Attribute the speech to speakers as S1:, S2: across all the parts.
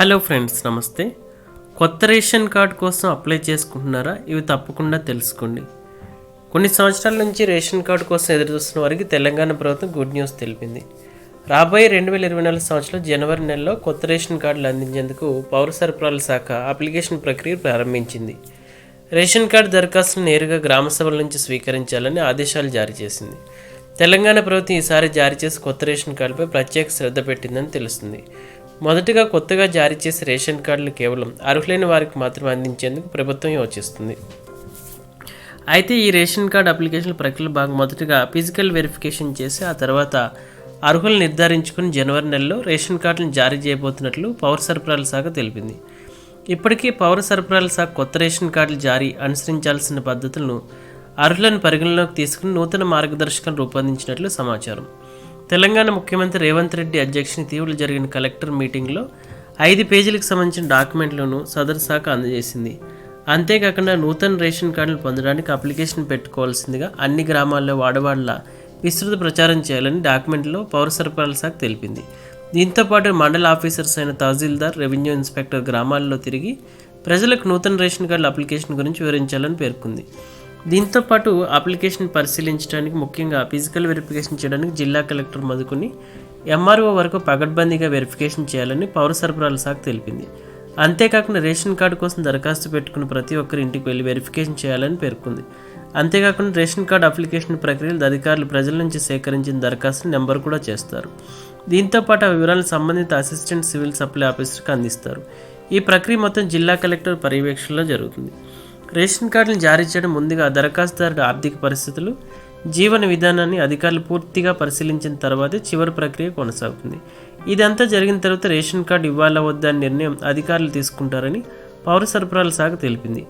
S1: Hello friends నమస్తే. కొత్త ration card కోసం అప్లై చేసుకుంటున్నారా? ఇవి తప్పకుండా తెలుసుకోండి. కొన్ని సంవత్సరాల నుంచి రేషన్ కార్డు కోసం ఎదురుచూస్తున్న వారికి తెలంగాణ ప్రభుత్వం గుడ్ న్యూస్ తెలిపింది. రాబోయే రెండు వేల ఇరవై నాలుగు సంవత్సరం జనవరి నెలలో కొత్త రేషన్ కార్డులు అందించేందుకు పౌర సరఫరాల శాఖ అప్లికేషన్ ప్రక్రియ ప్రారంభించింది. రేషన్ కార్డు దరఖాస్తును నేరుగా గ్రామ సభల నుంచి స్వీకరించాలని ఆదేశాలు జారీ చేసింది. తెలంగాణ ప్రభుత్వం ఈసారి జారీ చేసి కొత్త రేషన్ కార్డుపై ప్రత్యేక శ్రద్ధ పెట్టిందని తెలుస్తుంది. మొదటగా కొత్తగా జారీ చేసే రేషన్ కార్డులు కేవలం అర్హులైన వారికి మాత్రమే అందించేందుకు ప్రభుత్వం యోచిస్తుంది. అయితే ఈ రేషన్ కార్డు అప్లికేషన్ ప్రక్రియలో భాగం మొదటగా ఫిజికల్ వెరిఫికేషన్ చేసి ఆ తర్వాత అర్హులు నిర్ధారించుకుని జనవరి నెలలో రేషన్ కార్డులను జారీ చేయబోతున్నట్లు పౌర సరఫరాల శాఖ తెలిపింది. ఇప్పటికీ పౌర సరఫరాల శాఖ కొత్త రేషన్ కార్డులు జారీ అనుసరించాల్సిన పద్ధతులను అర్హులను పరిగణలోకి తీసుకుని నూతన మార్గదర్శకం రూపొందించినట్లు సమాచారం. తెలంగాణ ముఖ్యమంత్రి రేవంత్ రెడ్డి అధ్యక్షుని తీవ్ర జరిగిన కలెక్టర్ మీటింగ్లో ఐదు పేజీలకు సంబంధించిన డాక్యుమెంట్లను సదరు శాఖ అందజేసింది. అంతేకాకుండా నూతన రేషన్ కార్డులు పొందడానికి అప్లికేషన్ పెట్టుకోవాల్సిందిగా అన్ని గ్రామాల్లో వాడవాళ్ళ విస్తృత ప్రచారం చేయాలని డాక్యుమెంట్లో పౌర సరఫరాల శాఖ తెలిపింది. దీంతో పాటు మండల ఆఫీసర్స్ అయిన తహసీల్దార్ రెవెన్యూ ఇన్స్పెక్టర్ గ్రామాల్లో తిరిగి ప్రజలకు నూతన రేషన్ కార్డుల అప్లికేషన్ గురించి వివరించాలని పేర్కొంది. దీంతో పాటు అప్లికేషన్ పరిశీలించడానికి ముఖ్యంగా ఫిజికల్ వెరిఫికేషన్ చేయడానికి జిల్లా కలెక్టర్ మదుకుని ఎంఆర్ఓ వరకు పగడ్బందీగా వెరిఫికేషన్ చేయాలని పౌర సరఫరాల శాఖ తెలిపింది. అంతేకాకుండా రేషన్ కార్డు కోసం దరఖాస్తు పెట్టుకున్న ప్రతి ఒక్కరి ఇంటికి వెళ్ళి వెరిఫికేషన్ చేయాలని పేర్కొంది. అంతేకాకుండా రేషన్ కార్డు అప్లికేషన్ ప్రక్రియలో అధికారులు ప్రజల నుంచి సేకరించిన దరఖాస్తు నెంబర్ కూడా చేస్తారు. దీంతో పాటు ఆ వివరాలను సంబంధిత అసిస్టెంట్ సివిల్ సప్లై ఆఫీసర్కి అందిస్తారు. ఈ ప్రక్రియ మొత్తం జిల్లా కలెక్టర్ పర్యవేక్షణలో జరుగుతుంది. రేషన్ కార్డులను జారీ చేయడం ముందుగా దరఖాస్తుదారుడు ఆర్థిక పరిస్థితులు జీవన విధానాన్ని అధికారులు పూర్తిగా పరిశీలించిన తర్వాతే చివరి ప్రక్రియ కొనసాగుతుంది. ఇదంతా జరిగిన తర్వాత రేషన్ కార్డు ఇవ్వాలా వద్దా అని నిర్ణయం అధికారులు తీసుకుంటారని పౌర సరఫరాల శాఖ తెలిపింది.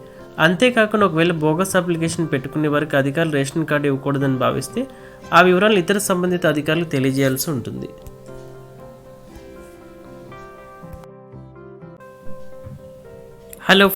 S1: అంతేకాకుండా ఒకవేళ బోగస్ అప్లికేషన్ పెట్టుకునే వరకు అధికారులు రేషన్ కార్డు ఇవ్వకూడదని భావిస్తే ఆ వివరాలు ఇతర సంబంధిత అధికారులకు తెలియజేయాల్సి ఉంటుంది. హలో